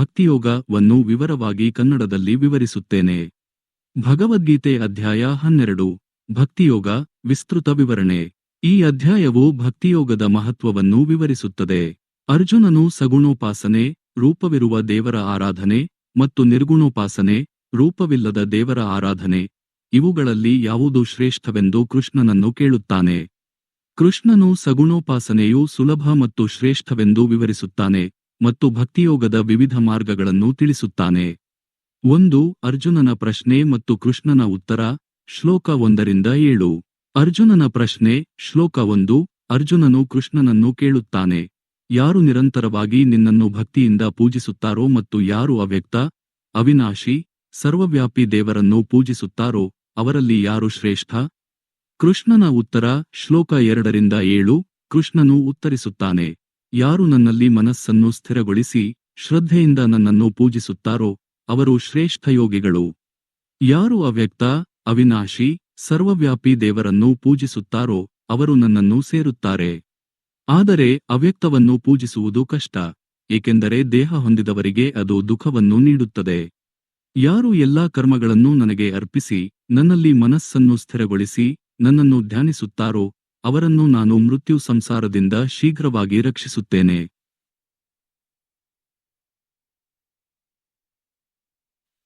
ಭಕ್ತಿಯೋಗವನ್ನು ವಿವರವಾಗಿ ಕನ್ನಡದಲ್ಲಿ ವಿವರಿಸುತ್ತೇನೆ. ಭಗವದ್ಗೀತೆ ಅಧ್ಯಾಯ ಹನ್ನೆರಡು. ಭಕ್ತಿಯೋಗ, ವಿಸ್ತೃತ ವಿವರಣೆ. ಈ ಅಧ್ಯಾಯವು ಭಕ್ತಿಯೋಗದ ಮಹತ್ವವನ್ನು ವಿವರಿಸುತ್ತದೆ. ಅರ್ಜುನನು ಸಗುಣೋಪಾಸನೆ, ರೂಪವಿರುವ ದೇವರ ಆರಾಧನೆ ಮತ್ತು ನಿರ್ಗುಣೋಪಾಸನೆ, ರೂಪವಿಲ್ಲದ ದೇವರ ಆರಾಧನೆ. ಇವುಗಳಲ್ಲಿ ಯಾವುದು ಶ್ರೇಷ್ಠವೆಂದು ಕೃಷ್ಣನನ್ನು ಕೇಳುತ್ತಾನೆ. ಕೃಷ್ಣನು ಸಗುಣೋಪಾಸನೆಯು ಸುಲಭ ಮತ್ತು ಶ್ರೇಷ್ಠವೆಂದು ವಿವರಿಸುತ್ತಾನೆ. ಮತ್ತು ಭಕ್ತಿಯೋಗದ ವಿವಿಧ ಮಾರ್ಗಗಳನ್ನು ತಿಳಿಸುತ್ತಾನೆ. ಒಂದು, ಅರ್ಜುನನ ಪ್ರಶ್ನೆ ಮತ್ತು ಕೃಷ್ಣನ ಉತ್ತರ, ಶ್ಲೋಕ ಒಂದರಿಂದ ಏಳು. ಅರ್ಜುನನ ಪ್ರಶ್ನೆ, ಶ್ಲೋಕ ಒಂದು, ಅರ್ಜುನನು ಕೃಷ್ಣನನ್ನು ಕೇಳುತ್ತಾನೆ. ಯಾರು ನಿರಂತರವಾಗಿ ನಿನ್ನನ್ನು ಭಕ್ತಿಯಿಂದ ಪೂಜಿಸುತ್ತಾರೋ ಮತ್ತು ಯಾರು ಅವ್ಯಕ್ತ, ಅವಿನಾಶಿ, ಸರ್ವವ್ಯಾಪಿ ದೇವರನ್ನು ಪೂಜಿಸುತ್ತಾರೋ, ಅವರಲ್ಲಿ ಯಾರು ಶ್ರೇಷ್ಠ? ಕೃಷ್ಣನ ಉತ್ತರ, ಶ್ಲೋಕ ಎರಡರಿಂದ ಏಳು, ಕೃಷ್ಣನು ಉತ್ತರಿಸುತ್ತಾನೆ. ಯಾರು ನನ್ನಲ್ಲಿ ಮನಸ್ಸನ್ನು ಸ್ಥಿರಗೊಳಿಸಿ ಶ್ರದ್ಧೆಯಿಂದ ನನ್ನನ್ನು ಪೂಜಿಸುತ್ತಾರೋ ಅವರು ಶ್ರೇಷ್ಠ ಯೋಗಿಗಳು. ಯಾರು ಅವ್ಯಕ್ತ, ಅವಿನಾಶಿ, ಸರ್ವವ್ಯಾಪಿ ದೇವರನ್ನು ಪೂಜಿಸುತ್ತಾರೋ ಅವರು ನನ್ನನ್ನು ಸೇರುತ್ತಾರೆ. ಆದರೆ ಅವ್ಯಕ್ತವನ್ನು ಪೂಜಿಸುವುದು ಕಷ್ಟ, ಏಕೆಂದರೆ ದೇಹ ಹೊಂದಿದವರಿಗೆ ಅದು ದುಃಖವನ್ನು ನೀಡುತ್ತದೆ. ಯಾರು ಎಲ್ಲಾ ಕರ್ಮಗಳನ್ನು ನನಗೆ ಅರ್ಪಿಸಿ, ನನ್ನಲ್ಲಿ ಮನಸ್ಸನ್ನು ಸ್ಥಿರಗೊಳಿಸಿ, ನನ್ನನ್ನು ಧ್ಯಾನಿಸುತ್ತಾರೋ ಅವರನ್ನು ನಾನು ಮೃತ್ಯು ಸಂಸಾರದಿಂದ ಶೀಘ್ರವಾಗಿ ರಕ್ಷಿಸುತ್ತೇನೆ.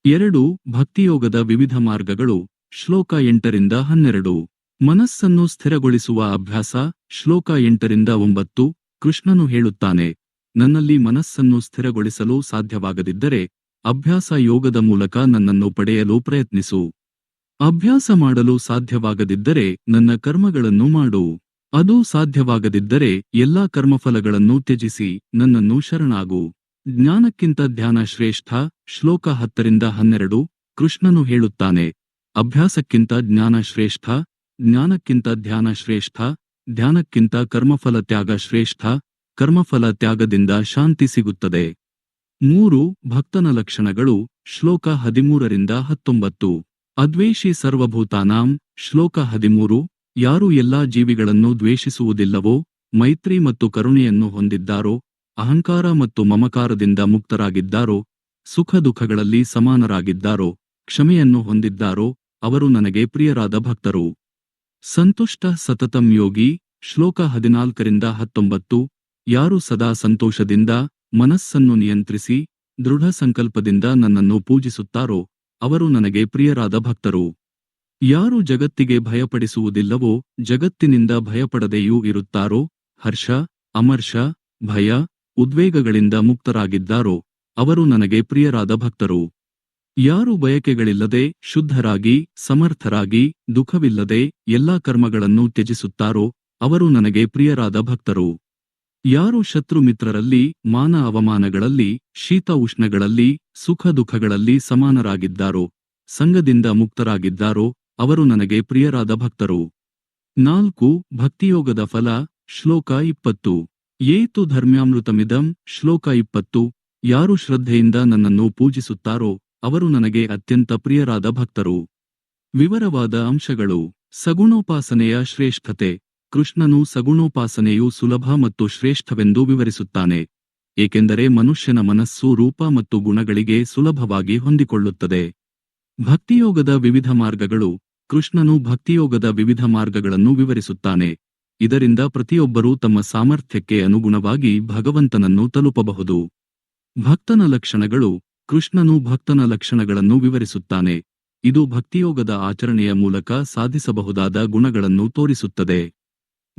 ಎರಡು ಭಕ್ತಿಯೋಗದ ವಿವಿಧ ಮಾರ್ಗಗಳು, ಶ್ಲೋಕ ಎಂಟರಿಂದ ಹನ್ನೆರಡು. ಮನಸ್ಸನ್ನು ಸ್ಥಿರಗೊಳಿಸುವ ಅಭ್ಯಾಸ, ಶ್ಲೋಕ ಎಂಟರಿಂದ ಒಂಬತ್ತು, ಕೃಷ್ಣನು ಹೇಳುತ್ತಾನೆ, ನನ್ನಲ್ಲಿ ಮನಸ್ಸನ್ನು ಸ್ಥಿರಗೊಳಿಸಲು ಸಾಧ್ಯವಾಗದಿದ್ದರೆ, ಅಭ್ಯಾಸ ಯೋಗದ ಮೂಲಕ ನನ್ನನ್ನು ಪಡೆಯಲು ಪ್ರಯತ್ನಿಸು. ಅಭ್ಯಾಸ ಮಾಡಲು ಸಾಧ್ಯವಾಗದಿದ್ದರೆ ನನ್ನ ಕರ್ಮಗಳನ್ನು ಮಾಡು. ಅದು ಸಾಧ್ಯವಾಗದಿದ್ದರೆ ಎಲ್ಲಾ ಕರ್ಮಫಲಗಳನ್ನು ತ್ಯಜಿಸಿ, ನನ್ನನ್ನು ಶರಣಾಗು. ಜ್ಞಾನಕ್ಕಿಂತ ಧ್ಯಾನ ಶ್ರೇಷ್ಠ, ಶ್ಲೋಕ ಹತ್ತರಿಂದ ಹನ್ನೆರಡು, ಕೃಷ್ಣನು ಹೇಳುತ್ತಾನೆ. ಅಭ್ಯಾಸಕ್ಕಿಂತ ಜ್ಞಾನ ಶ್ರೇಷ್ಠ, ಜ್ಞಾನಕ್ಕಿಂತ ಧ್ಯಾನ ಶ್ರೇಷ್ಠ, ಧ್ಯಾನಕ್ಕಿಂತ ಕರ್ಮಫಲ ತ್ಯಾಗ ಶ್ರೇಷ್ಠ, ಕರ್ಮಫಲ ತ್ಯಾಗದಿಂದ ಶಾಂತಿ ಸಿಗುತ್ತದೆ. ಮೂರು ಭಕ್ತನ ಲಕ್ಷಣಗಳು, ಶ್ಲೋಕ ಹದಿಮೂರರಿಂದ ಹತ್ತೊಂಬತ್ತು. ಅದ್ವೇಷಿ ಸರ್ವಭೂತಾನಾಂ, ಶ್ಲೋಕ ಹದಿಮೂರು, ಯಾರು ಎಲ್ಲಾ ಜೀವಿಗಳನ್ನು ದ್ವೇಷಿಸುವುದಿಲ್ಲವೋ, ಮೈತ್ರಿ ಮತ್ತು ಕರುಣೆಯನ್ನು ಹೊಂದಿದ್ದಾರೋ, ಅಹಂಕಾರ ಮತ್ತು ಮಮಕಾರದಿಂದ ಮುಕ್ತರಾಗಿದ್ದಾರೋ, ಸುಖ ದುಃಖಗಳಲ್ಲಿ ಸಮಾನರಾಗಿದ್ದಾರೋ, ಕ್ಷಮೆಯನ್ನು ಹೊಂದಿದ್ದಾರೋ, ಅವರು ನನಗೆ ಪ್ರಿಯರಾದ ಭಕ್ತರು. ಸಂತುಷ್ಟ ಸತತಂ ಯೋಗಿ, ಶ್ಲೋಕ ಹದಿನಾಲ್ಕರಿಂದ ಹತ್ತೊಂಬತ್ತು, ಯಾರು ಸದಾ ಸಂತೋಷದಿಂದ ಮನಸ್ಸನ್ನು ನಿಯಂತ್ರಿಸಿ, ದೃಢ ಸಂಕಲ್ಪದಿಂದ ನನ್ನನ್ನು ಪೂಜಿಸುತ್ತಾರೋ ಅವರು ನನಗೆ ಪ್ರಿಯರಾದ ಭಕ್ತರು. ಯಾರು ಜಗತ್ತಿಗೆ ಭಯಪಡಿಸುವುದಿಲ್ಲವೋ, ಜಗತ್ತಿನಿಂದ ಭಯಪಡದೆಯೂ ಇರುತ್ತಾರೋ, ಹರ್ಷ, ಅಮರ್ಷ, ಭಯ, ಉದ್ವೇಗಗಳಿಂದ ಮುಕ್ತರಾಗಿದ್ದಾರೋ, ಅವರು ನನಗೆ ಪ್ರಿಯರಾದ ಭಕ್ತರು. ಯಾರು ಬಯಕೆಗಳಿಲ್ಲದೆ, ಶುದ್ಧರಾಗಿ, ಸಮರ್ಥರಾಗಿ, ದುಃಖವಿಲ್ಲದೆ, ಎಲ್ಲಾ ಕರ್ಮಗಳನ್ನು ತ್ಯಜಿಸುತ್ತಾರೋ, ಅವರು ನನಗೆ ಪ್ರಿಯರಾದ ಭಕ್ತರು. ಯಾರು ಶತ್ರು ಮಿತ್ರರಲ್ಲಿ ಮಾನ ಅವಮಾನಗಳಲ್ಲಿ, ಶೀತ ಉಷ್ಣಗಳಲ್ಲಿ, ಸುಖ ದುಃಖಗಳಲ್ಲಿ ಸಮಾನರಾಗಿದ್ದಾರೋ, ಸಂಘದಿಂದ ಮುಕ್ತರಾಗಿದ್ದಾರೋ, ಅವರು ನನಗೆ ಪ್ರಿಯರಾದ ಭಕ್ತರು. ನಾಲ್ಕು, ಭಕ್ತಿಯೋಗದ ಫಲ, ಶ್ಲೋಕ ಇಪ್ಪತ್ತು. ಏತು ಧರ್ಮ್ಯಾಮೃತಮಿದಂ, ಶ್ಲೋಕ ಇಪ್ಪತ್ತು. ಯಾರು ಶ್ರದ್ಧೆಯಿಂದ ನನ್ನನ್ನು ಪೂಜಿಸುತ್ತಾರೋ, ಅವರು ನನಗೆ ಅತ್ಯಂತ ಪ್ರಿಯರಾದ ಭಕ್ತರು. ವಿವರವಾದ ಅಂಶಗಳು. ಸಗುಣೋಪಾಸನೆಯ ಶ್ರೇಷ್ಠತೆ. ಕೃಷ್ಣನು ಸಗುಣೋಪಾಸನೆಯು ಸುಲಭ ಮತ್ತು ಶ್ರೇಷ್ಠವೆಂದು ವಿವರಿಸುತ್ತಾನೆ, ಏಕೆಂದರೆ ಮನುಷ್ಯನ ಮನಸ್ಸು ರೂಪ ಮತ್ತು ಗುಣಗಳಿಗೆ ಸುಲಭವಾಗಿ ಹೊಂದಿಕೊಳ್ಳುತ್ತದೆ. ಭಕ್ತಿಯೋಗದ ವಿವಿಧ ಮಾರ್ಗಗಳು. ಕೃಷ್ಣನು ಭಕ್ತಿಯೋಗದ ವಿವಿಧ ಮಾರ್ಗಗಳನ್ನು ವಿವರಿಸುತ್ತಾನೆ, ಇದರಿಂದ ಪ್ರತಿಯೊಬ್ಬರೂ ತಮ್ಮ ಸಾಮರ್ಥ್ಯಕ್ಕೆ ಅನುಗುಣವಾಗಿ ಭಗವಂತನನ್ನು ತಲುಪಬಹುದು. ಭಕ್ತನ ಲಕ್ಷಣಗಳು. ಕೃಷ್ಣನು ಭಕ್ತನ ಲಕ್ಷಣಗಳನ್ನು ವಿವರಿಸುತ್ತಾನೆ, ಇದು ಭಕ್ತಿಯೋಗದ ಆಚರಣೆಯ ಮೂಲಕ ಸಾಧಿಸಬಹುದಾದ ಗುಣಗಳನ್ನು ತೋರಿಸುತ್ತದೆ.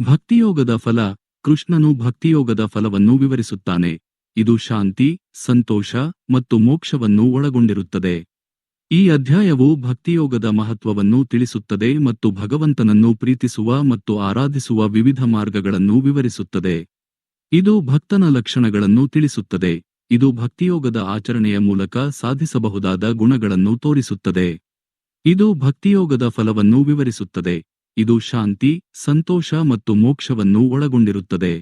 ಭಕ್ತಿಯೋಗದ ಫಲ ಕೃಷ್ಣನು ಭಕ್ತಿಯೋಗದ ಫಲವನ್ನು ವಿವರಿಸುತ್ತಾನೆ. ಇದು ಶಾಂತಿ, ಸಂತೋಷ ಮತ್ತು ಮೋಕ್ಷವನ್ನು ಒಳಗೊಂಡಿರುತ್ತದೆ. ಈ ಅಧ್ಯಾಯವು ಭಕ್ತಿಯೋಗದ ಮಹತ್ವವನ್ನು ತಿಳಿಸುತ್ತದೆ ಮತ್ತು ಭಗವಂತನನ್ನು ಪ್ರೀತಿಸುವ ಮತ್ತು ಆರಾಧಿಸುವ ವಿವಿಧ ಮಾರ್ಗಗಳನ್ನು ವಿವರಿಸುತ್ತದೆ. ಇದು ಭಕ್ತನ ಲಕ್ಷಣಗಳನ್ನು ತಿಳಿಸುತ್ತದೆ. ಇದು ಭಕ್ತಿಯೋಗದ ಆಚರಣೆಯ ಮೂಲಕ ಸಾಧಿಸಬಹುದಾದ ಗುಣಗಳನ್ನು ತೋರಿಸುತ್ತದೆ. ಇದು ಭಕ್ತಿಯೋಗದ ಫಲವನ್ನು ವಿವರಿಸುತ್ತದೆ. ಇದು ಶಾಂತಿ ಸಂತೋಷ ಮತ್ತು ಮೋಕ್ಷವನ್ನು ಒಳಗೊಂಡಿರುತ್ತದೆ.